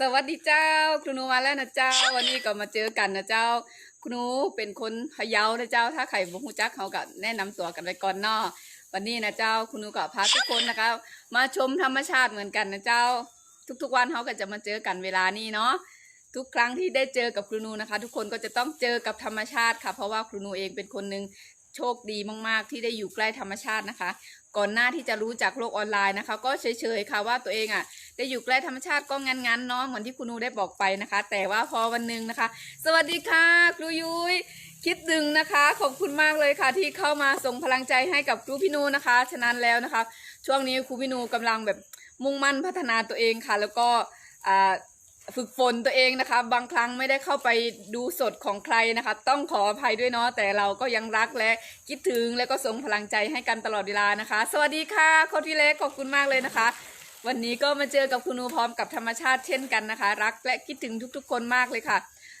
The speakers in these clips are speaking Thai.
สวัสดีเจ้าครูหนูมาแล้วนะเจ้า วันนี้ก็มาเจอกันนะเจ้าครูหนูเป็นคนพะเยานะเจ้า ถ้าใครบ่ฮู้จักเขาก็แนะนำตัวกันไปก่อนเนาะวันนี้นะเจ้าครูหนูก็พาทุกคนนะคะ มาชมธรรมชาติเหมือนกันนะเจ้า ทุกๆวันเขาก็จะมาเจอกันเวลานี้เนาะทุกครั้งที่ได้เจอกับครูนูนะคะ ทุกคนก็จะต้องเจอกับธรรมชาติค่ะ เพราะว่าครูนูเองเป็นคนหนึ่ง โชคดีมาก ๆ ที่ได้อยู่ใกล้ธรรมชาตินะคะ ก่อนหน้าที่จะรู้จักโลกออนไลน์นะคะ ก็เฉยๆค่ะว่าตัวเองอะได้อยู่ใกล้ธรรมชาติก็งันๆเนาะเหมือนที่คุณนูได้บอกไปนะคะ แต่ว่าพอวันหนึ่งนะคะ สวัสดีค่ะครูยุ้ยคิดดึงนะคะขอบคุณมากเลยค่ะ ที่เข้ามาส่งพลังใจให้กับครูพี่นูนะคะ ฉะนั้นแล้วนะคะ ช่วงนี้ครูพี่นูกำลังแบบมุ่งมั่นพัฒนาตัวเองค่ะ แล้วก็อ่า ฝึกฝนตัวเองนะคะ บางครั้งไม่ได้เข้าไปดูสดของใครนะคะ ต้องขออภัยด้วยเนาะแต่เราก็ยังรักและคิดถึงและก็ส่งพลังใจให้กันตลอดเวลานะคะ สวัสดีค่ะโคชพี่เล็กขอบคุณมากเลยนะคะ วันนี้ก็มาเจอกับคุณนูพร้อมกับธรรมชาติเช่นกันนะคะ รักและคิดถึงทุกๆ คนมากเลยค่ะ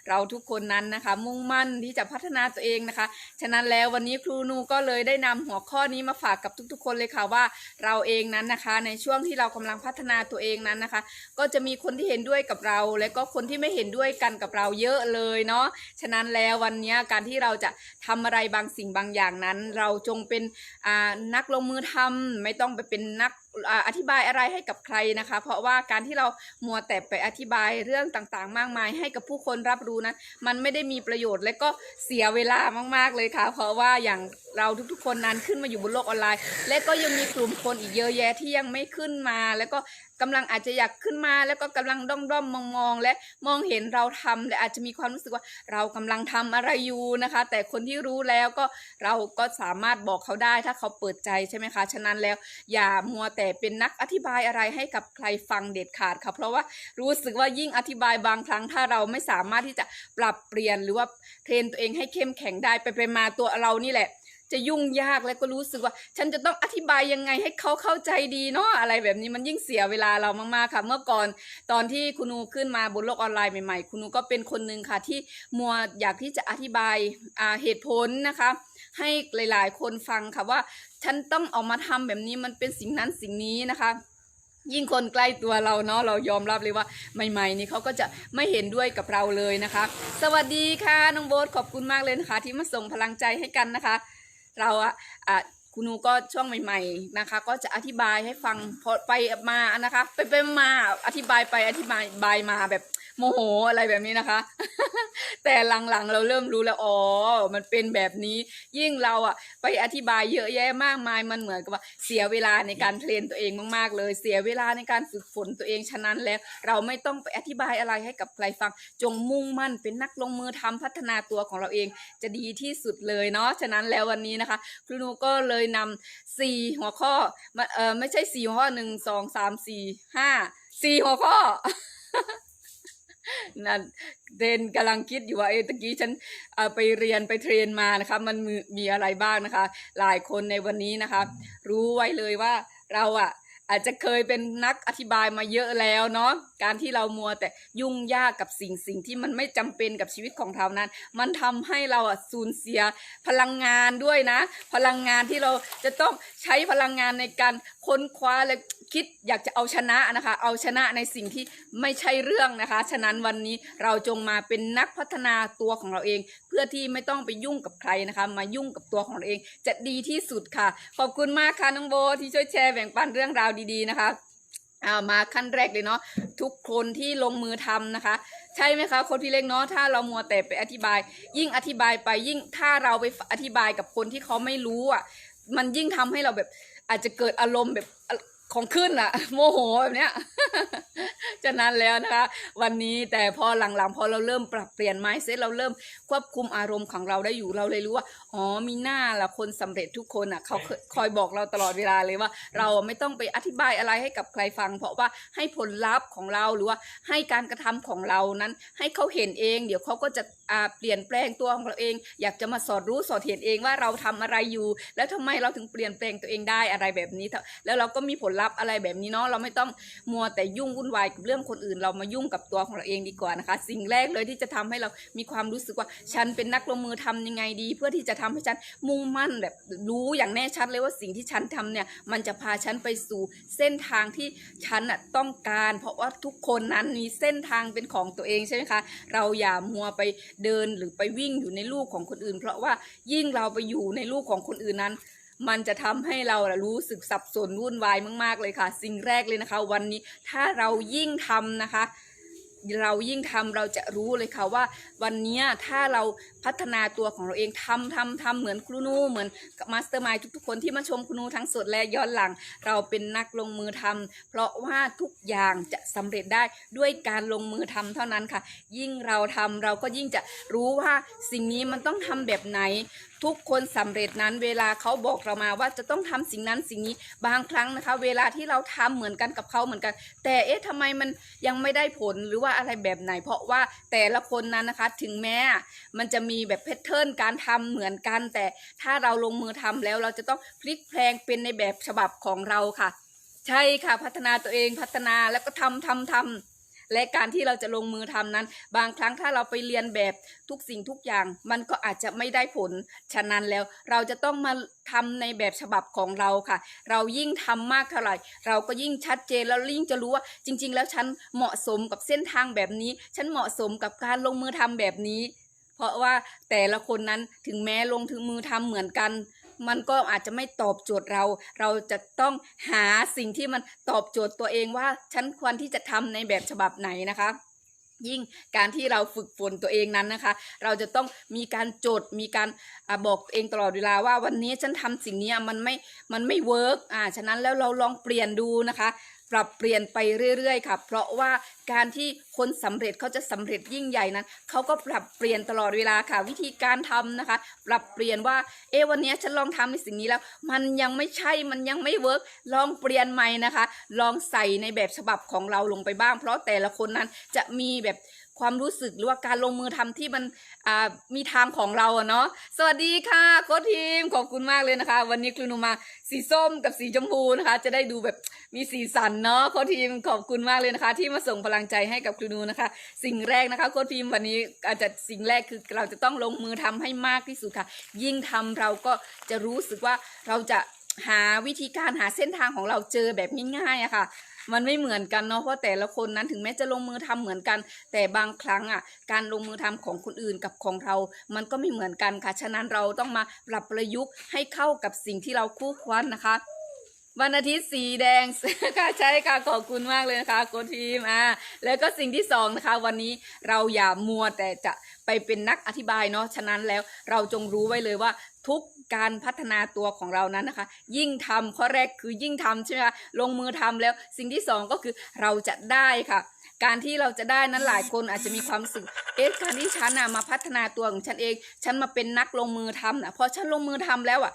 เราทุกคนนั้นนะคะ มุ่งมั่นที่จะพัฒนาตัวเองนะคะ ฉะนั้นแล้ววันนี้ครูนูก็เลยได้นำหัวข้อนี้มาฝากกับทุก ๆ คนเลยค่ะว่าเราเองนั้นนะคะ ในช่วงที่เรากำลังพัฒนาตัวเองนั้นนะคะ ก็จะมีคนที่เห็นด้วยกับเรา และก็คนที่ไม่เห็นด้วยกันกับเราเยอะเลยเนาะฉะนั้นแล้ววันนี้การที่เราจะทำอะไรบางสิ่งบางอย่างนั้น เราจงเป็นนักลงมือทำไม่ต้องไปเป็นนัก อธิบายอะไรให้กับใครนะคะ เพราะว่าการที่เรามัวแต่ไปอธิบายเรื่องต่างๆ มากมาย ให้กับผู้คนรับรู้นั้นมันไม่ได้มีประโยชน์และก็เสียเวลามากๆเลยค่ะ เพราะว่าอย่าง เราทุกๆ คนนั้นขึ้นมาอยู่บนโลกออนไลน์ และก็ยังมีกลุ่มคนอีกเยอะแยะที่ยังไม่ขึ้นมา แล้วก็กำลังอาจจะอยากขึ้นมา แล้วก็กำลังด้อมด้อมมองมองและมองเห็นเราทำและอาจจะมีความรู้สึกว่าเรากำลังทำอะไรอยู่นะคะ แต่คนที่รู้แล้วก็เราก็สามารถบอกเขาได้ถ้าเขาเปิดใจใช่ไหมคะฉะนั้นแล้วอย่ามัวแต่เป็นนักอธิบายอะไรให้กับใครฟังเด็ดขาดค่ะเพราะว่ารู้สึกว่ายิ่งอธิบายบางครั้งถ้าเราไม่สามารถที่จะปรับเปลี่ยนหรือว่าเทรนตัวเองให้เข้มแข็งได้ไปไปมาตัวเรานี่แหละ จะยุ่งยากและก็รู้สึกว่า ฉันจะต้องอธิบายยังไงให้เขาเข้าใจดีเนาะอะไรแบบนี้มันยิ่งเสียเวลาเรามากๆค่ะ เมื่อก่อนตอนที่คุณนูขึ้นมาบนโลกออนไลน์ใหม่ๆ คุณนูก็เป็นคนหนึ่งค่ะที่มัวอยากที่จะอธิบายอ่าเหตุผลนะคะ ให้หลายๆ คนฟังค่ะว่า ฉันต้องออกมาทำแบบนี้มันเป็นสิ่งนั้นสิ่งนี้นะคะยิ่งคนใกล้ตัวเราเนาะเรายอมรับเลยว่าใหม่ๆนี่เขาก็จะไม่เห็นด้วยกับเราเลยนะคะ สวัสดีค่ะน้องโบ๊ทขอบคุณมากเลยนะคะ ที่มาส่งพลังใจให้กันนะคะ เราอะอะคุณนูก็ช่วงใหม่ ๆนะคะ ก็จะอธิบายให้ฟังพอไปมานะคะ ไปไปมาอธิบายไปอธิบายบายมาแบบ โมโหอะไรแบบนี้นะคะ แต่หลังๆเราเริ่มรู้แล้วอ๋อมันเป็นแบบนี้ ยิ่งเราอะไปอธิบายเยอะแยะมากมายมันเหมือนกับว่าเสียเวลาในการเทรนตัวเองมากๆ เลย เสียเวลาในการฝึกฝนตัวเองฉะนั้นแล้ว เราไม่ต้องไปอธิบายอะไรให้กับใครฟัง จงมุ่งมั่นเป็นนักลงมือทำพัฒนาตัวของเราเองจะดีที่สุดเลยเนาะฉะนั้นแล้ววันนี้นะคะครูนูก็เลยนำสี่หัวข้อมเออไม่ใช่สี่หัวข้อหนึ่งสองสามสี่ห้าสี่หัวข้อ นะเดนกำลังคิดอยู่ว่าเออตะกี้ฉันไปเรียนไปเทรนมานะคะ มันมีมีอะไรบ้างนะคะ หลายคนในวันนี้นะคะ รู้ไว้เลยว่าเราอะ อาจจะเคยเป็นนักอธิบายมาเยอะแล้วเนาะการที่เรามัวแต่ยุ่งยากกับสิ่งสิ่งที่มันไม่จำเป็นกับชีวิตของเรานั้น มันทำให้เราอะสูญเสียพลังงานด้วยนะ พลังงานที่เราจะต้องใช้พลังงานในการค้นคว้าและคิดอยากจะเอาชนะนะคะ เอาชนะในสิ่งที่ไม่ใช่เรื่องนะคะ ฉะนั้นวันนี้เราจงมาเป็นนักพัฒนาตัวของเราเอง เพื่อที่ไม่ต้องไปยุ่งกับใครนะคะ มายุ่งกับตัวของเราเองจะดีที่สุดค่ะ ขอบคุณมากค่ะน้องโบที่ช่วยแชร์แบ่งปันเรื่องราวดีๆนะคะเอามาขั้นแรกเลยเนาะทุกคนที่ลงมือทำนะคะ ใช่ไหมคะคนพี่เล็กเนาะถ้าเรามัวแต่ไปอธิบาย ยิ่งอธิบายไปยิ่งถ้าเราไปอธิบายกับคนที่เขาไม่รู้อะมันยิ่งทำให้เราแบบอาจจะเกิดอารมณ์แบบ ของขึ้นอะโมโหแบบเนี้ยฉะนั้นแล้วนะคะ วันนี้แต่พอหลังๆ พอเราเริ่มปรับเปลี่ยนไมซ์เซตเราเริ่มควบคุมอารมณ์ของเราได้อยู่เราเลยรู้ว่าอ๋อมีหน้าละคนสำเร็จทุกคนอะเขาเคยคอยบอกเราตลอดเวลาเลยว่า เราไม่ต้องไปอธิบายอะไรให้กับใครฟัง เพราะว่าให้ผลลัพธ์ของเราหรือว่าให้การกระทำของเรานั้น ให้เขาเห็นเอง เดี๋ยวเขาก็จะอ่าเปลี่ยนแปลงตัวของเราเอง อยากจะมาสอดรู้สอดเห็นเองว่าเราทำอะไรอยู่ แล้วทำไมเราถึงเปลี่ยนแปลงตัวเองได้อะไรแบบนี้แล้วเราก็มีผลลัพธ์อะไรแบบนี้เนาะเราไม่ต้องมัวแต่ยุ่งวุ่นวายกับเรื่องคนอื่น เรามายุ่งกับตัวของเราเองดีกว่านะคะ สิ่งแรกเลยที่จะทำให้เรามีความรู้สึกว่าฉันเป็นนักลงมือทำยังไงดี เพื่อที่จะทำให้ฉันมุ่งมั่นแบบรู้อย่างแน่ชัดเลยว่าสิ่งที่ฉันทำเนี่ยมันจะพาฉันไปสู่เส้นทางที่ฉันน่ะต้องการ เพราะว่าทุกคนนั้นมีเส้นทางเป็นของตัวเองใช่ไหมคะเราอย่ามัวไปเดินหรือไปวิ่งอยู่ในลูกของคนอื่น เพราะว่ายิ่งเราไปอยู่ในลูกของคนอื่นนั้น มันจะทำให้เรารู้สึกสับสนวุ่นวายมาก ๆ เลยค่ะ สิ่งแรกเลยนะคะ วันนี้ถ้าเรายิ่งทำนะคะ เรายิ่งทำเราจะรู้เลยค่ะว่า วันนี้ถ้าเราพัฒนาตัวของเราเองทำทำทำเหมือนครูนูเหมือนมาสเตอร์มายทุกๆ คนที่มาชมครูนูทั้งสดและย้อนหลัง เราเป็นนักลงมือทำเพราะว่าทุกอย่างจะสำเร็จได้ด้วยการลงมือทำเท่านั้นค่ะ ยิ่งเราทำเราก็ยิ่งจะรู้ว่าสิ่งนี้มันต้องทำแบบไหน ทุกคนสำเร็จนั้นเวลาเขาบอกเรามาว่าจะต้องทำสิ่งนั้นสิ่งนี้บางครั้งนะคะ เวลาที่เราทำเหมือนกันกับเขาเหมือนกัน แต่เอ๊ะทำไมมันยังไม่ได้ผลหรือว่าอะไรแบบไหน เพราะว่าแต่ละคนนั้นนะคะ ถึงแม้มันจะมีแบบแพทเทิร์นการทำเหมือนกัน แต่ถ้าเราลงมือทำแล้วเราจะต้องพลิกแพลงเป็นในแบบฉบับของเราค่ะ ใช่ค่ะพัฒนาตัวเองพัฒนาแล้วก็ทำทำทำ และการที่เราจะลงมือทำนั้น บางครั้งถ้าเราไปเรียนแบบทุกสิ่งทุกอย่าง มันก็อาจจะไม่ได้ผล ฉะนั้นแล้วเราจะต้องมาทำในแบบฉบับของเราค่ะ เรายิ่งทำมากเท่าไหร่ เราก็ยิ่งชัดเจนแล้วยิ่งจะรู้ว่า จริง ๆ แล้วฉันเหมาะสมกับเส้นทางแบบนี้ ฉันเหมาะสมกับการลงมือทำแบบนี้ เพราะว่าแต่ละคนนั้นถึงแม้ลงถึงมือทำเหมือนกัน มันก็อาจจะไม่ตอบโจทย์เรา เราจะต้องหาสิ่งที่มันตอบโจทย์ตัวเองว่าฉันควรที่จะทำในแบบฉบับไหนนะคะยิ่งการที่เราฝึกฝนตัวเองนั้นนะคะ เราจะต้องมีการจดมีการอบอกตัวเองตลอดเวลาว่าวันนี้ฉันทำสิ่งนี้มันไม่มันไม่เวิร์กอ่าฉะนั้นแล้วเราลองเปลี่ยนดูนะคะ ปรับเปลี่ยนไปเรื่อยๆค่ะ เพราะว่าการที่คนสำเร็จเขาจะสำเร็จยิ่งใหญ่นั้นเขาก็ปรับเปลี่ยนตลอดเวลาค่ะ วิธีการทำนะคะ ปรับเปลี่ยนว่า เอวันนี้ฉันลองทำในสิ่งนี้แล้ว มันยังไม่ใช่มันยังไม่เวิร์กลองเปลี่ยนใหม่นะคะ ลองใส่ในแบบฉบับของเราลงไปบ้าง เพราะแต่ละคนนั้นจะมีแบบ ความรู้สึกหรือว่าการลงมือทำที่มันมีทางของเราเนาะสวัสดีค่ะโค้ชทีมขอบคุณมากเลยนะคะ วันนี้ครูนุมาสีส้มกับสีชมพูนะคะ จะได้ดูแบบมีสีสันเนาะโค้ชทีมขอบคุณมากเลยนะคะ ที่มาส่งพลังใจให้กับครูนูนะคะ สิ่งแรกนะคะโค้ชทีมวันนี้อาจจะสิ่งแรกคือเราจะต้องลงมือทำให้มากที่สุดค่ะ ยิ่งทำเราก็จะรู้สึกว่าเราจะหาวิธีการหาเส้นทางของเราเจอแบบง่ายๆอะค่ะ มันไม่เหมือนกันเนาะเพราะแต่ละคนนั้นถึงแม้จะลงมือทำเหมือนกัน แต่บางครั้งอะการลงมือทำของคนอื่นกับของเรา มันก็ไม่เหมือนกันค่ะ ฉะนั้นเราต้องมาปรับประยุกต์ให้เข้ากับสิ่งที่เราคู่ควรนะคะวันอาทิตย์สีแดงค่ะใช่ค่ะขอบคุณมากเลยนะคะโกทีมอ่าแล้วก็สิ่งที่สองนะคะ วันนี้เราอย่ามัวแต่จะไปเป็นนักอธิบายเนาะฉะนั้นแล้วเราจงรู้ไว้เลยว่าทุก การพัฒนาตัวของเรานั้นนะคะ ยิ่งทำข้อแรกคือยิ่งทำใช่ไหมคะลงมือทำแล้วสิ่งที่สองก็คือเราจะได้ค่ะ การที่เราจะได้นั้นหลายคนอาจจะมีความรู้สึกเอ๊ะการที่ฉันน่ะมาพัฒนาตัวของฉันเอง ฉันมาเป็นนักลงมือทำนะพอฉันลงมือทำแล้วอะ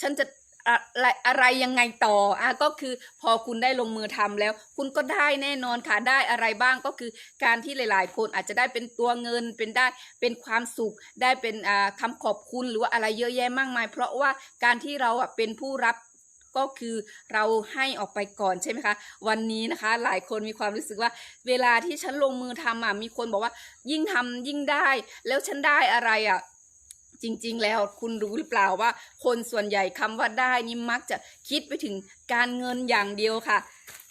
ฉันจะ อะไรอะไรยังไงต่ออะก็คือพอคุณได้ลงมือทำแล้ว คุณก็ได้แน่นอนค่ะได้อะไรบ้างก็คือการที่หลาย ๆ คนอาจจะได้เป็นตัวเงินเป็นได้เป็นความสุข ได้เป็นอ่าคำขอบคุณหรือว่าอะไรเยอะแยะมากมาย เพราะว่าการที่เราอะเป็นผู้รับก็คือเราให้ออกไปก่อนใช่ไหมคะ วันนี้นะคะ หลายคนมีความรู้สึกว่า เวลาที่ฉันลงมือทำอะมีคนบอกว่า ยิ่งทำยิ่งได้ แล้วฉันได้อะไรอะ จริง ๆ แล้วคุณรู้หรือเปล่าว่า คนส่วนใหญ่คำว่าได้นี่มักจะคิดไปถึง การเงินอย่างเดียวค่ะ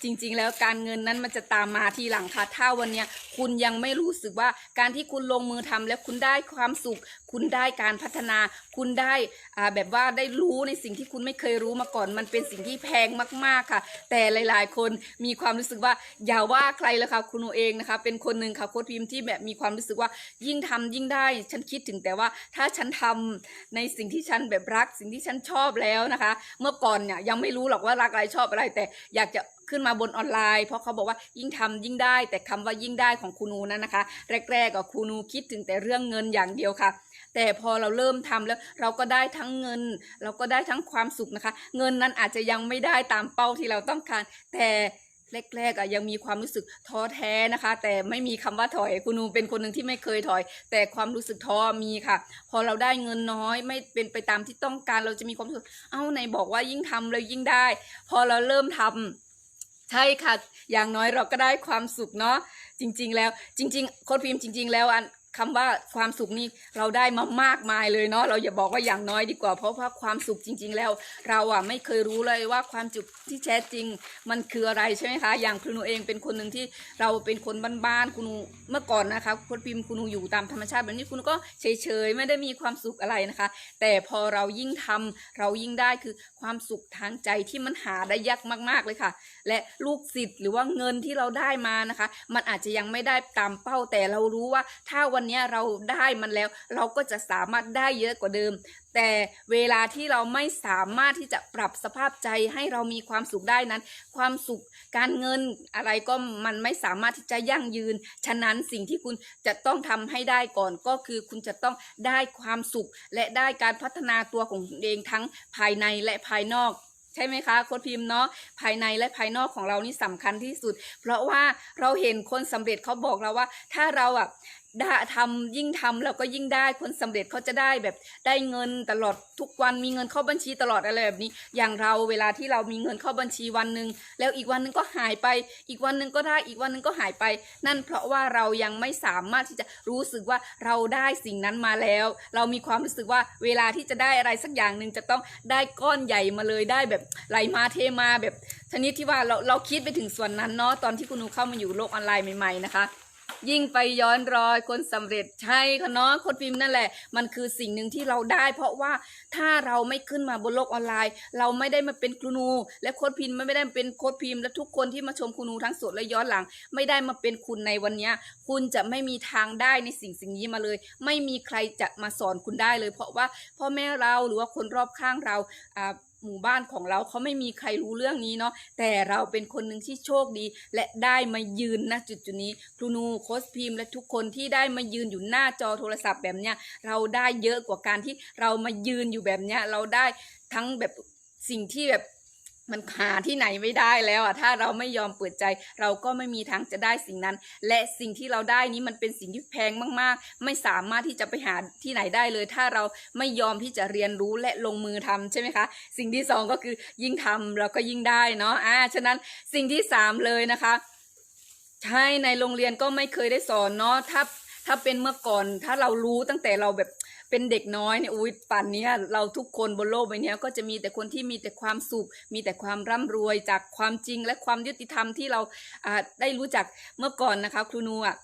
จริงๆ แล้วการเงินนั้นมันจะตามมาทีหลังค่ะ ถ้าวันนี้คุณยังไม่รู้สึกว่าการที่คุณลงมือทำแล้วคุณได้ความสุข คุณได้การพัฒนา คุณได้อ่าแบบว่าได้รู้ในสิ่งที่คุณไม่เคยรู้มาก่อน มันเป็นสิ่งที่แพงมากๆค่ะ แต่หลายๆ คนมีความรู้สึกว่าอย่าว่าใครเลยค่ะคุณเองนะคะ เป็นคนหนึ่งค่ะโค้ชพิมพ์ที่แบบมีความรู้สึกว่ายิ่งทำยิ่งได้ ฉันคิดถึงแต่ว่าถ้าฉันทำในสิ่งที่ฉันแบบรักสิ่งที่ฉันชอบแล้วนะคะ เมื่อก่อนเนี่ยยังไม่รู้หรอกว่ารักอะไรชอบอะไร แต่อยากจะขึ้นมาบนออนไลน์ เพราะเขาบอกว่ายิ่งทำยิ่งได้ แต่คำว่ายิ่งได้ของครูนูนั้นนะคะ แรกๆกับครูนูคิดถึงแต่เรื่องเงินอย่างเดียวค่ะ แต่พอเราเริ่มทำแล้วเราก็ได้ทั้งเงิน เราก็ได้ทั้งความสุขนะคะ เงินนั้นอาจจะยังไม่ได้ตามเป้าที่เราต้องการ แต่ แรกๆอะยังมีความรู้สึกท้อแท้นะคะ แต่ไม่มีคำว่าถอยคุณนูเป็นคนหนึ่งที่ไม่เคยถอย แต่ความรู้สึกท้อมีค่ะ พอเราได้เงินน้อยไม่เป็นไปตามที่ต้องการเราจะมีความรู้สึกเอ้าไหนบอกว่ายิ่งทำเลยยิ่งได้ พอเราเริ่มทำใช่ค่ะ อย่างน้อยเราก็ได้ความสุขเนาะจริง ๆ แล้วจริง ๆ โค้ดพิมพ์จริง ๆ แล้วอัน คำว่าความสุขนี่เราได้มามากมายเลยเนาะเราอย่าบอกว่าอย่างน้อยดีกว่า เพราะว่าความสุขจริง ๆ แล้ว เราอะไม่เคยรู้เลยว่าความสุขที่แท้จริง มันคืออะไรใช่ไหมคะ อย่างคุณหนูเองเป็นคนหนึ่งที่เราเป็นคนบ้านๆคุณหนูเมื่อก่อนนะคะค้ดพิมพ์คุณหนูอยู่ตามธรรมชาติแบบนี้คุณก็เฉยๆไม่ได้มีความสุขอะไรนะคะ แต่พอเรายิ่งทำเรายิ่งได้คือความสุขทางใจที่มันหาได้ยากมาก ๆเลยค่ะ และลูกศิษย์หรือว่าเงินที่เราได้มานะคะ มันอาจจะยังไม่ได้ตามเป้าแต่เรารู้ว่าถ้าวันนี้เราได้มันแล้ว เราก็จะสามารถได้เยอะกว่าเดิม แต่เวลาที่เราไม่สามารถที่จะปรับสภาพใจให้เรามีความสุขได้นั้น ความสุขการเงินอะไรก็มันไม่สามารถที่จะยั่งยืน ฉะนั้นสิ่งที่คุณจะต้องทำให้ได้ก่อนก็คือคุณจะต้องได้ความสุข และได้การพัฒนาตัวของเองทั้งภายในและภายนอกใช่ไหมคะโค้ดพิมพ์เนาะภายในและภายนอกของเรานี่สำคัญที่สุด เพราะว่าเราเห็นคนสำเร็จเขาบอกเราว่า ถ้าเราอะ ได้ทำยิ่งทำเราก็ยิ่งได้คนสำเร็จเขาจะได้แบบได้เงินตลอดทุกวันมีเงินเข้าบัญชีตลอดอะไรแบบนี้ อย่างเราเวลาที่เรามีเงินเข้าบัญชีวันหนึ่งแล้วอีกวันหนึ่งก็หายไป อีกวันหนึ่งก็ได้อีกวันหนึ่งก็หายไป นั่นเพราะว่าเรายังไม่สามารถที่จะรู้สึกว่าเราได้สิ่งนั้นมาแล้ว เรามีความรู้สึกว่าเวลาที่จะได้อะไรสักอย่างหนึ่งจะต้องได้ก้อนใหญ่มาเลยได้แบบไหลมาเทมาแบบชนิดที่ว่าเราเราคิดไปถึงส่วนนั้นเนาะตอนที่คุณนูเข้ามาอยู่โลกออนไลน์ใหม่ๆนะคะ ยิ่งไปย้อนรอยคนสำเร็จใช่ค่ะเนาะโค้ดพิมพ์นั่นแหละ มันคือสิ่งหนึ่งที่เราได้ เพราะว่าถ้าเราไม่ขึ้นมาบนโลกออนไลน์ เราไม่ได้มาเป็นครูนู และโค้ดพิมพ์ไม่ได้เป็นโค้ดพิมพ์และทุกคนที่มาชมครูนูทั้งสดและย้อนหลัง ไม่ได้มาเป็นคุณในวันนี้คุณจะไม่มีทางได้ในสิ่งสิ่งนี้มาเลย ไม่มีใครจะมาสอนคุณได้เลย เพราะว่าพ่อแม่เราหรือว่าคนรอบข้างเราอ่า หมู่บ้านของเราเขาไม่มีใครรู้เรื่องนี้เนาะแต่เราเป็นคนหนึ่งที่โชคดี และได้มายืนณจุดจุดนี้ครูนูโค้ชพิมพ์และทุกคนที่ได้มายืนอยู่หน้าจอโทรศัพท์แบบเนี้ยเราได้เยอะกว่าการที่เรามายืนอยู่แบบเนี้ยเราได้ทั้งแบบสิ่งที่แบบ มันหาที่ไหนไม่ได้แล้วอะถ้าเราไม่ยอมเปิดใจ เราก็ไม่มีทางจะได้สิ่งนั้น และสิ่งที่เราได้นี้มันเป็นสิ่งที่แพงมากๆ ไม่สามารถที่จะไปหาที่ไหนได้เลย ถ้าเราไม่ยอมที่จะเรียนรู้และลงมือทำใช่ไหมคะ สิ่งที่สองก็คือยิ่งทำเราก็ยิ่งได้เนาะอ่าฉะนั้นสิ่งที่สามเลยนะคะใช่ในโรงเรียนก็ไม่เคยได้สอนเนาะถ้าถ้าเป็นเมื่อก่อนถ้าเรารู้ตั้งแต่เราแบบ เป็นเด็กน้อยเนี่ยอุ้ยป่านเนี้ยเราทุกคนบนโลกใบนี้ก็จะมีแต่คนที่มีแต่ความสุข มีแต่ความร่ำรวยจากความจริงและความยุติธรรมที่เราอ่าได้รู้จักเมื่อก่อนนะคะ ครูนูอะ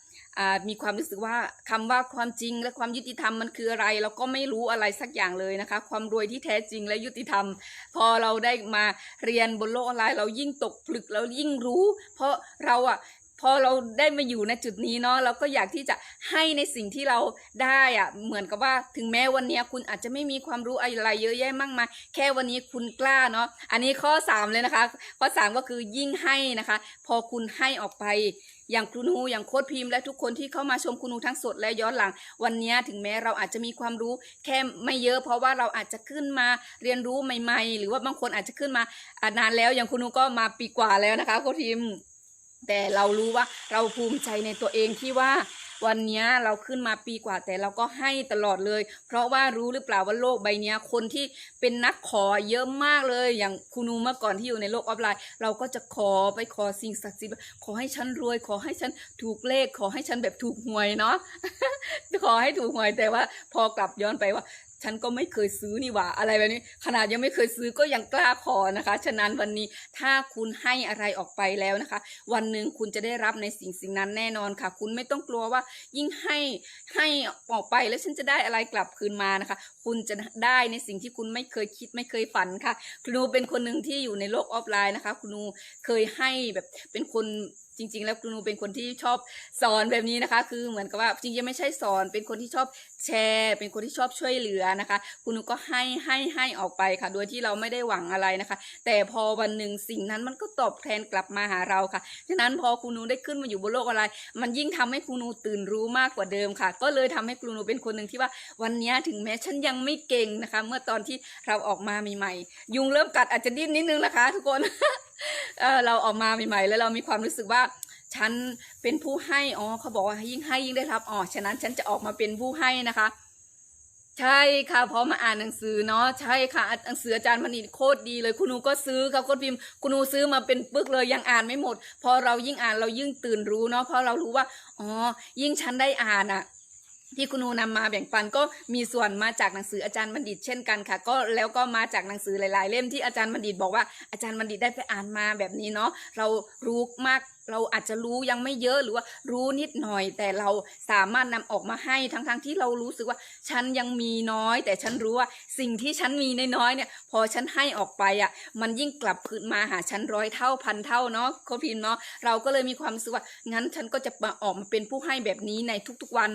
มีความรู้สึกว่าคำว่าความจริงและความยุติธรรมมันคืออะไร เราก็ไม่รู้อะไรสักอย่างเลยนะคะ ความรวยที่แท้จริงและยุติธรรม พอเราได้มาเรียนบนโลกออนไลน์เรายิ่งตกผลึกเรายิ่งรู้ เพราะเราอะ พอเราได้มาอยู่ในจุดนี้เนาะเราก็อยากที่จะให้ในสิ่งที่เราได้อะเหมือนกับว่าถึงแม้วันนี้คุณอาจจะไม่มีความรู้อะไรเยอะแยะมากมายแค่วันนี้คุณกล้าเนาะอันนี้ข้อสามเลยนะคะ ข้อสามก็คือยิ่งให้นะคะ พอคุณให้ออกไปอย่างครูนูอย่างโค้ดพิมพ์และทุกคนที่เข้ามาชมครูนูทั้งสดและย้อนหลัง วันนี้ถึงแม้เราอาจจะมีความรู้แค่ไม่เยอะ เพราะว่าเราอาจจะขึ้นมาเรียนรู้ใหม่ ๆ หรือว่าบางคนอาจจะขึ้นมาอานานแล้วอย่างครูนูก็มาปีกว่าแล้วนะคะโค้ดพิมพ์ แต่เรารู้ว่าเราภูมิใจในตัวเองที่ว่าวันนี้เราขึ้นมาปีกว่าแต่เราก็ให้ตลอดเลย เพราะว่ารู้หรือเปล่าว่าโลกใบนี้คนที่เป็นนักขอเยอะมากเลยอย่างครูนูเมื่อก่อนที่อยู่ในโลกออฟไลน์ เราก็จะขอไปขอสิ่งศักดิ์สิทธิ์ขอให้ฉันรวย ขอให้ฉันถูกเลข ขอให้ฉันแบบถูกหวยเนาะขอให้ถูกหวยแต่ว่าพอกลับย้อนไปว่า ฉันก็ไม่เคยซื้อนี่หว่าอะไรแบบนี้ ขนาดยังไม่เคยซื้อก็ยังกล้าขอนะคะ ฉะนั้นวันนี้ถ้าคุณให้อะไรออกไปแล้วนะคะ วันหนึ่งคุณจะได้รับในสิ่งสิ่งนั้นแน่นอนค่ะ คุณไม่ต้องกลัวว่ายิ่งให้ให้ออกไปแล้วฉันจะได้อะไรกลับคืนมานะคะ คุณจะได้ในสิ่งที่คุณไม่เคยคิดไม่เคยฝันค่ะคุณนูเป็นคนหนึ่งที่อยู่ในโลกออฟไลน์นะคะ คุณนูเคยให้แบบเป็นคนจริง ๆ แล้วคุณนูเป็นคนที่ชอบสอนแบบนี้นะคะ คือเหมือนกับว่าจริงๆไม่ใช่สอนเป็นคนที่ชอบ แชร์ เป็นคนที่ชอบช่วยเหลือนะคะ คุณนูก็ให้ให้ให้ออกไปค่ะ โดยที่เราไม่ได้หวังอะไรนะคะ แต่พอวันหนึ่งสิ่งนั้นมันก็ตอบแทนกลับมาหาเราค่ะฉะนั้นพอครูนูได้ขึ้นมาอยู่บนโลกออนไลน์มันยิ่งทำให้ครูนูตื่นรู้มากกว่าเดิมค่ะ ก็เลยทำให้ครูนูเป็นคนหนึ่งที่ว่าวันนี้ถึงแม้ฉันยังไม่เก่งนะคะ เมื่อตอนที่เราออกมาใหม่ๆยุงเริ่มกัดอาจจะดิ้นนิดนึงนะคะ ทุกคนเเราออกมาใหม่ๆ แล้วเรามีความรู้สึกว่า ฉันเป็นผู้ให้อ๋อเขาบอกว่ายิ่งให้ยิ่งได้รับอ๋อฉะนั้นฉันจะออกมาเป็นผู้ให้นะคะ ใช่ค่ะพอมาอ่านหนังสือเนาะใช่ค่ะหนังสืออาจารย์มณีโคตรดีเลยคุณนูก็ซื้อค่ะโคตรพิมพ์คุณนูซื้อมาเป็นปึกเลยยังอ่านไม่หมด พอเรายิ่งอ่านเรายิ่งตื่นรู้เนาะเพราะเรารู้ว่าอ๋อยิ่งฉันได้อ่านอะ ที่คุณหนูนำมาแบ่งปันก็มีส่วนมาจากหนังสืออาจารย์บัณฑิตเช่นกันค่ะ ก็แล้วก็มาจากหนังสือหลาย ๆ เล่มที่อาจารย์บัณฑิตบอกว่าอาจารย์บัณฑิตได้ไปอ่านมาแบบนี้เนาะเรารู้มากเราอาจจะรู้ยังไม่เยอะหรือว่ารู้นิดหน่อย แต่เราสามารถนำออกมาให้ทั้งๆที่เรารู้สึกว่าฉันยังมีน้อย แต่ฉันรู้ว่าสิ่งที่ฉันมีน้อยๆเนี่ย พอฉันให้ออกไปอะ มันยิ่งกลับคืนมาหาฉันร้อยเท่าพันเท่าเนาะโคชพิมพ์เนาะเราก็เลยมีความรู้สึกว่างั้นฉันก็จะมาออกมาเป็นผู้ให้แบบนี้ในทุกๆวัน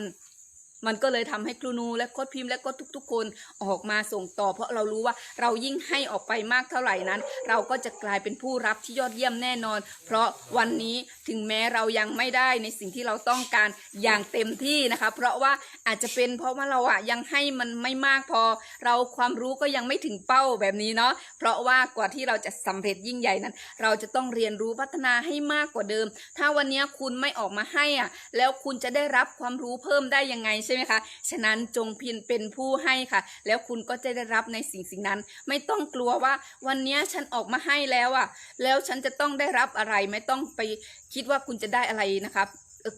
มันก็เลยทำให้ครูนูและโค้ชพิมพ์และก็ทุก ๆ คนออกมาส่งต่อ เพราะเรารู้ว่าเรายิ่งให้ออกไปมากเท่าไหร่นั้น เราก็จะกลายเป็นผู้รับที่ยอดเยี่ยมแน่นอน เพราะวันนี้ถึงแม้เรายังไม่ได้ในสิ่งที่เราต้องการอย่างเต็มที่นะคะ เพราะว่าอาจจะเป็นเพราะว่าเราอะยังให้มันไม่มากพอ เราความรู้ก็ยังไม่ถึงเป้าแบบนี้เนาะเพราะว่ากว่าที่เราจะสำเร็จยิ่งใหญ่นั้น เราจะต้องเรียนรู้พัฒนาให้มากกว่าเดิม ถ้าวันนี้คุณไม่ออกมาให้อะแล้วคุณจะได้รับความรู้เพิ่มได้ยังไงใช่ไหมคะ ฉะนั้นจงเพียรเป็นผู้ให้ค่ะ แล้วคุณก็จะได้รับในสิ่งสิ่งนั้น ไม่ต้องกลัวว่าวันนี้ฉันออกมาให้แล้วอะ แล้วฉันจะต้องได้รับอะไร ไม่ต้องไปคิดว่าคุณจะได้อะไรนะครับ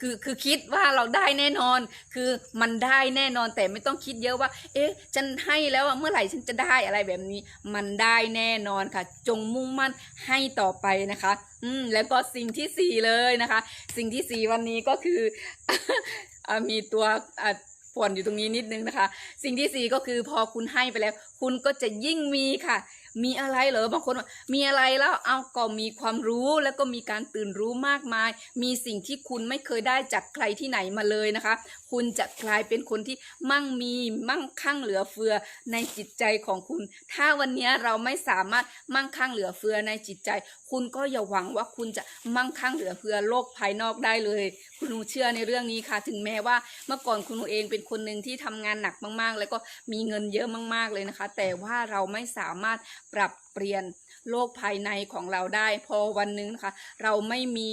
คือคือคิดว่าเราได้แน่นอน คือมันได้แน่นอนแต่ไม่ต้องคิดเยอะว่า เอ๊ะ ฉันให้แล้วอะเมื่อไหร่ฉันจะได้อะไรแบบนี้ มันได้แน่นอนค่ะ จงมุ่งมั่นให้ต่อไปนะคะ อืมแล้วก็สิ่งที่สี่เลยนะคะ สิ่งที่สี่วันนี้ก็คือ มีตัวฝนอยู่ตรงนี้นิดนึงนะคะ สิ่งที่สี่ก็คือพอคุณให้ไปแล้ว คุณก็จะยิ่งมีค่ะ มีอะไรเหรอบางคนมีอะไรแล้วเอาก็มีความรู้แล้วก็มีการตื่นรู้มากมาย มีสิ่งที่คุณไม่เคยได้จากใครที่ไหนมาเลยนะคะ คุณจะกลายเป็นคนที่มั่งมีมั่งคั่งเหลือเฟือในจิตใจของคุณ ถ้าวันนี้เราไม่สามารถมั่งคั่งเหลือเฟือในจิตใจ คุณก็อย่าหวังว่าคุณจะมั่งคั่งเหลือเฟือโลกภายนอกได้เลย คุณหนูเชื่อในเรื่องนี้ค่ะ ถึงแม้ว่าเมื่อก่อนคุณหนูเองเป็นคนหนึ่งที่ทำงานหนักมาก ๆ แล้วก็มีเงินเยอะมาก ๆเลยนะคะ แต่ว่าเราไม่สามารถปรับเปลี่ยน โลกภายในของเราได้ พอวันหนึงนะคะเราไม่มี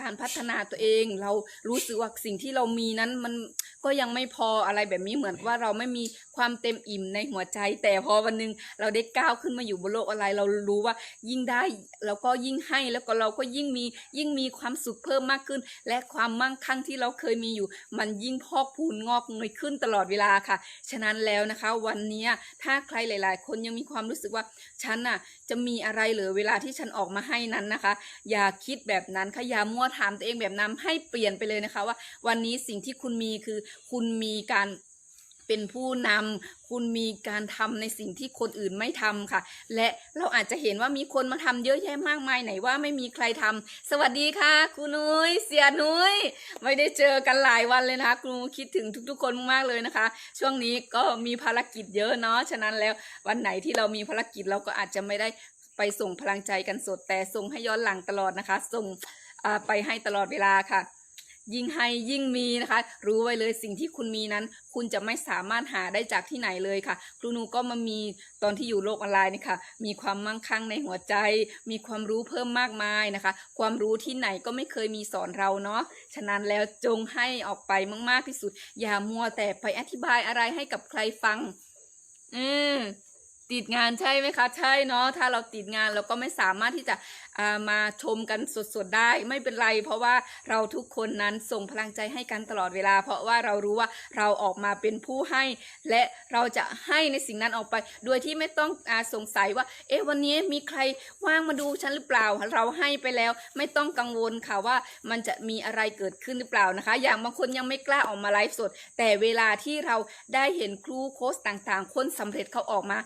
การพัฒนาตัวเอง เรารู้สึกว่าสิ่งที่เรามีนั้นมันก็ยังไม่พออะไรแบบนี้เหมือนว่าเราไม่มีความเต็มอิ่มในหัวใจ แต่พอวันหนึงเราได้ก้าวขึ้นมาอยู่บนโลกอะไร เรารู้ว่ายิ่งได้เราก็ยิ่งให้แล้วก็เราก็ยิ่งมียิ่งมีความสุขเพิ่มมากขึ้น และความมั่งคั่งที่เราเคยมีอยู่ มันยิ่งพอกพูนงอกเงยขึ้นตลอดเวลาค่ะ ฉะนั้นแล้วนะคะ วันนี้ถ้าใครหลาย ๆ คนยังมีความรู้สึกว่าฉันน่ะจะมีีอะไรหรือเวลาที่ฉันออกมาให้นั้นนะคะ อย่าคิดแบบนั้นค่ะอย่ามัวถามตัวเองแบบนั้นให้เปลี่ยนไปเลยนะคะว่า วันนี้สิ่งที่คุณมีคือคุณมีการเป็นผู้นำคุณมีการทำในสิ่งที่คนอื่นไม่ทำค่ะ และเราอาจจะเห็นว่ามีคนมาทำเยอะแยะมากมายไหนว่าไม่มีใครทำสวัสดีค่ะคุณนุ้ยเสียนุ้ยไม่ได้เจอกันหลายวันเลยนะคะครูคิดถึงทุกๆคนมากๆเลยนะคะ ช่วงนี้ก็มีภารกิจเยอะเนาะฉะนั้นแล้ววันไหนที่เรามีภารกิจเราก็อาจจะไม่ได้ ไปส่งพลังใจกันสด แต่ส่งให้ย้อนหลังตลอดนะคะ ส่งไปให้ตลอดเวลาค่ะ ยิ่งให้ยิ่งมีนะคะ รู้ไว้เลยสิ่งที่คุณมีนั้น คุณจะไม่สามารถหาได้จากที่ไหนเลยค่ะ ครูนูก็มามีตอนที่อยู่โลกออนไลน์นี่ค่ะ มีความมั่งคั่งในหัวใจ มีความรู้เพิ่มมากมายนะคะ ความรู้ที่ไหนก็ไม่เคยมีสอนเราเนาะ ฉะนั้นแล้วจงให้ออกไปมากๆที่สุด อย่ามัวแต่ไปอธิบายอะไรให้กับใครฟัง อืม ติดงานใช่ไหมคะ ใช่เนาะถ้าเราติดงานเราก็ไม่สามารถที่จะามาชมกันสดๆได้ ไม่เป็นไร เพราะว่าเราทุกคนนั้นส่งพลังใจให้กันตลอดเวลา เพราะว่าเรารู้ว่าเราออกมาเป็นผู้ให้ และเราจะให้ในสิ่งนั้นออกไป โดยที่ไม่ต้องอสงสัยว่า เอ๊ะวันนี้มีใครว่างมาดูฉันหรือเปล่า เราให้ไปแล้ว ไม่ต้องกังวลค่ะว่ามันจะมีอะไรเกิดขึ้นหรือเปล่านะคะ อย่างบางคนยังไม่กล้าออกมาไลฟ์สด แต่เวลาที่เราได้เห็นครูโค้ชต่างๆ คนสำเร็จเขาออกมา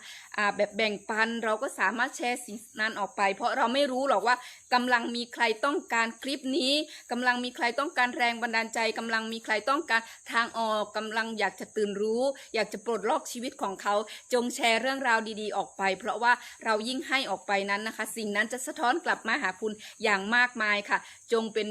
แบบแบ่งปันเราก็สามารถแชร์สิ่งนั้นออกไป เพราะเราไม่รู้หรอกว่ากำลังมีใครต้องการคลิปนี้กำลังมีใครต้องการแรงบันดาลใจกำลังมีใครต้องการทางออกกำลังอยากจะตื่นรู้ อยากจะปลดล็อกชีวิตของเขา จงแชร์เรื่องราวดีๆ ออกไป เพราะว่าเรายิ่งให้ออกไปนั้นนะคะ สิ่งนั้นจะสะท้อนกลับมาหาคุณอย่างมากมายค่ะ จงเป็น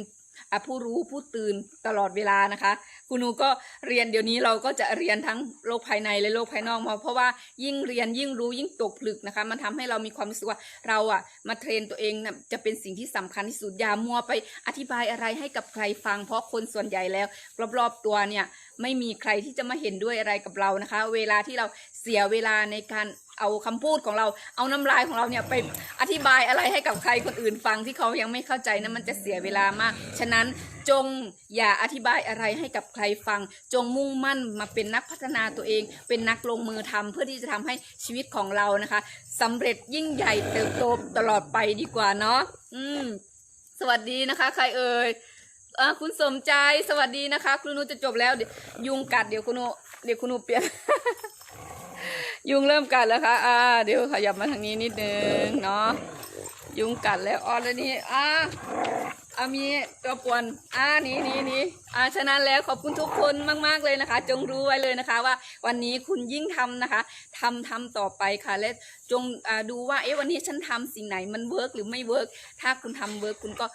ผู้รู้ผู้ตื่นตลอดเวลานะคะคุณนูก็เรียนเดี๋ยวนี้เราก็จะเรียนทั้งโลกภายในและโลกภายนอกมาเพราะว่ายิ่งเรียนยิ่งรู้ยิ่งตกผลึกนะคะ มันทำให้เรามีความรู้สึกว่าเราอะมาเทรนตัวเองนะจะเป็นสิ่งที่สำคัญที่สุดอย่ามัวไปอธิบายอะไรให้กับใครฟัง เพราะคนส่วนใหญ่แล้ว รอบๆตัวเนี่ยไม่มีใครที่จะมาเห็นด้วยอะไรกับเรานะคะ เวลาที่เราเสียเวลาในการ เอาคำพูดของเราเอาน้ำลายของเราเนี่ยไปอธิบายอะไรให้กับใครคนอื่นฟังที่เขายังไม่เข้าใจนะมันจะเสียเวลามาก ฉะนั้นจงอย่าอธิบายอะไรให้กับใครฟัง จงมุ่งมั่นมาเป็นนักพัฒนาตัวเอง เป็นนักลงมือทำเพื่อที่จะทำให้ชีวิตของเรานะคะสำเร็จยิ่งใหญ่เติบโตตลอดไปดีกว่าเนาะอืม สวัสดีนะคะ ใครเอ่ยอคุณสมใจสวัสดีนะคะ คุณนูจะจบแล้วยุงกัดเดี๋ยวคุณนูเดี๋ยวคุณนูเปลี่ยน ยุงเริ่มกัดแล้วค่ะอ่า เดี๋ยวขยับมาทางนี้นิดนึงเนาะ ยุงกัดแล้วอ๋อแล้วนี่อ่าอามีตัวป่วนอ่านี่นี่นี่อ่าฉะนั้นแล้วขอบคุณทุกคนมาก ๆ เลยนะคะ จงรู้ไว้เลยนะคะว่าวันนี้คุณยิ่งทำนะคะทำทำต่อไปค่ะ และจงอ่าดูว่าเอ๊ะวันนี้ฉันทำสิ่งไหนมันเวิร์กหรือไม่เวิร์กถ้าคุณทำเวิร์กคุณก็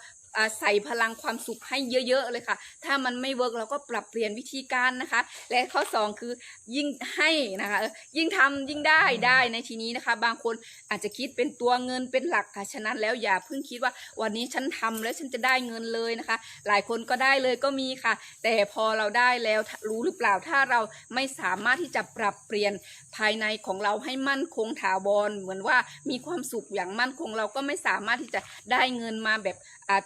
ใส่พลังความสุขให้เยอะๆเลยค่ะ ถ้ามันไม่เวิร์กเราก็ปรับเปลี่ยนวิธีการนะคะ และข้อสองคือยิ่งให้นะคะยิ่งทำยิ่งได้ได้ในทีนี้นะคะ บางคนอาจจะคิดเป็นตัวเงินเป็นหลักค่ะฉะนั้นแล้วอย่าเพิ่งคิดว่าวันนี้ฉันทำแล้วฉันจะได้เงินเลยนะคะ หลายคนก็ได้เลยก็มีค่ะ แต่พอเราได้แล้วรู้หรือเปล่าถ้าเราไม่สามารถที่จะปรับเปลี่ยนภายในของเราให้มั่นคงถาวรเหมือนว่ามีความสุขอย่างมั่นคงเราก็ไม่สามารถที่จะได้เงินมาแบบ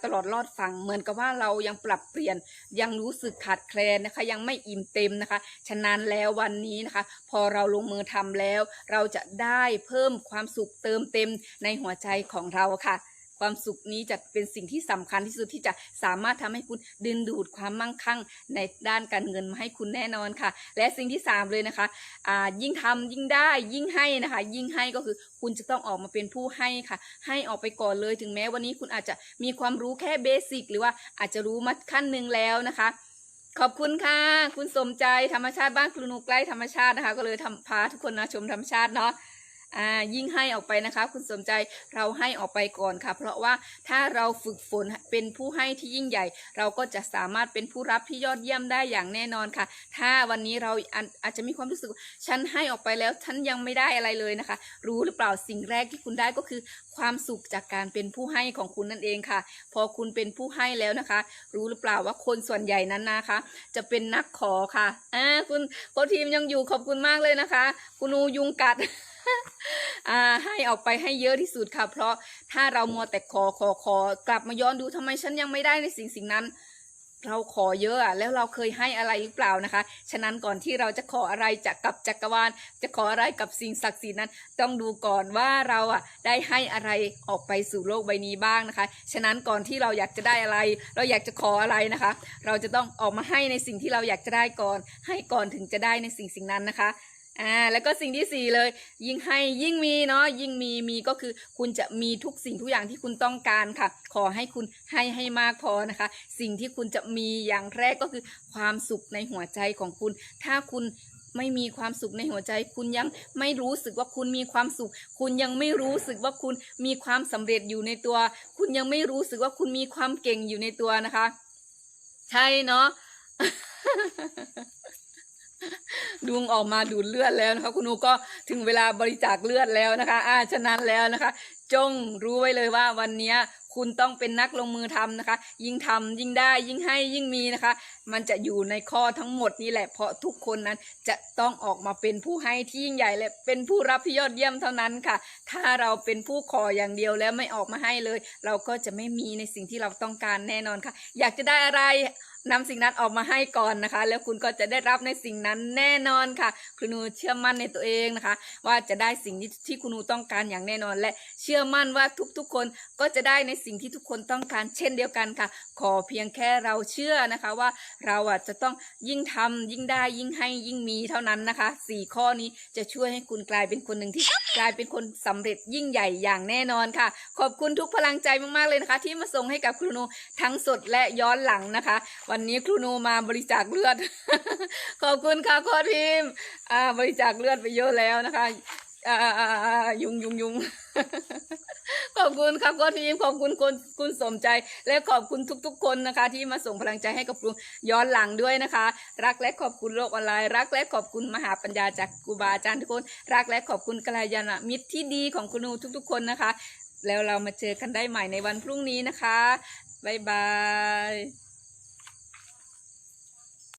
ตลอดรอดฟังเหมือนกับว่าเรายังปรับเปลี่ยนยังรู้สึกขาดแคลนนะคะ ยังไม่อิ่มเต็มนะคะ ฉะนั้นแล้ววันนี้นะคะ พอเราลงมือทำแล้ว เราจะได้เพิ่มความสุขเติมเต็มในหัวใจของเราค่ะ ความสุขนี้จะเป็นสิ่งที่สำคัญที่สุดที่จะสามารถทำให้คุณดึงดูดความมั่งคั่งในด้านการเงินมาให้คุณแน่นอนค่ะ และสิ่งที่สามเลยนะคะอ่ายิ่งทำยิ่งได้ยิ่งให้นะคะ ยิ่งให้ก็คือคุณจะต้องออกมาเป็นผู้ให้ค่ะ ให้ออกไปก่อนเลยถึงแม้วันนี้คุณอาจจะมีความรู้แค่เบสิกหรือว่าอาจจะรู้มาขั้นหนึ่งแล้วนะคะขอบคุณค่ะ คุณสมใจธรรมชาติบ้านครูนูใกล้ธรรมชาตินะคะ ก็เลยทำพาทุกคนมาชมธรรมชาติเนาะ อ่ายิ่งให้ออกไปนะคะ คุณสมใจเราให้ออกไปก่อนค่ะ เพราะว่าถ้าเราฝึกฝนเป็นผู้ให้ที่ยิ่งใหญ่ เราก็จะสามารถเป็นผู้รับที่ยอดเยี่ยมได้อย่างแน่นอนค่ะ ถ้าวันนี้เราอาจจะมีความรู้สึกฉันให้ออกไปแล้วฉันยังไม่ได้อะไรเลยนะคะ รู้หรือเปล่าสิ่งแรกที่คุณได้ก็คือ ความสุขจากการเป็นผู้ให้ของคุณนั่นเองค่ะ พอคุณเป็นผู้ให้แล้วนะคะ รู้หรือเปล่าว่าคนส่วนใหญ่นั้นนะคะ จะเป็นนักขอค่ะอ่าคุณโค้ชทีมยังอยู่ขอบคุณมากเลยนะคะ คุณอูยุงกัด อ่าให้ออกไปให้เยอะที่สุดค่ะ เพราะถ้าเรามัวแต่ขอขอขอกลับมาย้อนดูทำไมฉันยังไม่ได้ในสิ่งสิ่งนั้น เราขอเยอะอะแล้วเราเคยให้อะไรหรือเปล่านะคะ ฉะนั้นก่อนที่เราจะขออะไรจากกับจักรวาล จะขออะไรกับสิ่งศักดิ์สิทธิ์นั้น ต้องดูก่อนว่าเราอะได้ให้อะไรออกไปสู่โลกใบนี้บ้างนะคะ ฉะนั้นก่อนที่เราอยากจะได้อะไร เราอยากจะขออะไรนะคะ เราจะต้องออกมาให้ในสิ่งที่เราอยากจะได้ก่อน ให้ก่อนถึงจะได้ในสิ่งสิ่งนั้นนะคะ อ่าแล้วก็สิ่งที่สี่เลย ยิ่งให้ยิ่งมีเนาะยิ่งมีมีก็คือคุณจะมีทุกสิ่งทุกอย่างที่คุณต้องการค่ะ ขอให้คุณให้ให้มากพอนะคะ สิ่งที่คุณจะมีอย่างแรกก็คือความสุขในหัวใจของคุณ ถ้าคุณไม่มีความสุขในหัวใจ คุณยังไม่รู้สึกว่าคุณมีความสุข คุณยังไม่รู้สึกว่าคุณมีความสำเร็จอยู่ในตัว คุณยังไม่รู้สึกว่าคุณมีความเก่งอยู่ในตัวนะคะ ใช่เนาะ ดวงออกมาดูดเลือดแล้วนะคะ คุณหนูก็ถึงเวลาบริจาคเลือดแล้วนะคะอ่าฉะนั้นแล้วนะคะ จงรู้ไว้เลยว่าวันนี้คุณต้องเป็นนักลงมือทำนะคะ ยิ่งทำยิ่งได้ยิ่งให้ยิ่งมีนะคะ มันจะอยู่ในข้อทั้งหมดนี่แหละ เพราะทุกคนนั้นจะต้องออกมาเป็นผู้ให้ที่ยิ่งใหญ่และเป็นผู้รับที่ยอดเยี่ยมเท่านั้นค่ะ ถ้าเราเป็นผู้ขออย่างเดียวแล้วไม่ออกมาให้เลย เราก็จะไม่มีในสิ่งที่เราต้องการแน่นอนค่ะ อยากจะได้อะไร นำสิ่งนั้นออกมาให้ก่อนนะคะ แล้วคุณก็จะได้รับในสิ่งนั้นแน่นอนค่ะคุณหนูเชื่อมั่นในตัวเองนะคะ ว่าจะได้สิ่งที่ที่คุณหนูต้องการอย่างแน่นอน และเชื่อมั่นว่าทุกๆ คนก็จะได้ในสิ่งที่ทุกคนต้องการ เช่นเดียวกันค่ะ ขอเพียงแค่เราเชื่อนะคะว่าเราอะจะต้องยิ่งทำยิ่งได้ยิ่งให้ยิ่งมีเท่านั้นนะคะสี่ข้อนี้จะช่วยให้คุณกลายเป็นคนหนึ่งที่กลายเป็นคนสำเร็จยิ่งใหญ่อย่างแน่นอนค่ะ ขอบคุณทุกพลังใจมากๆเลยนะคะ ที่มาส่งให้กับครูนูทั้งสดและย้อนหลังนะคะวันนี้ครูนูมาบริจาคเลือด ขอบคุณค่ะโค้ชทีมอ่าบริจาคเลือดไปเยอะแล้วนะคะอ่าอ่าอ่ายุงยุงยุงขอบคุณครับคุณทีมขอบคุณคนคุณสมใจ และขอบคุณทุก ๆ คนนะคะ ที่มาส่งพลังใจให้กับครูย้อนหลังด้วยนะคะ รักและขอบคุณโลกออนไลน์ รักและขอบคุณมหาปัญญาจากครูบาอาจารย์ทุกคน รักและขอบคุณกัลยาณมิตรที่ดีของคุณครูทุก ๆ คนนะคะ แล้วเรามาเจอกันได้ใหม่ในวันพรุ่งนี้นะคะบ๊ายบาย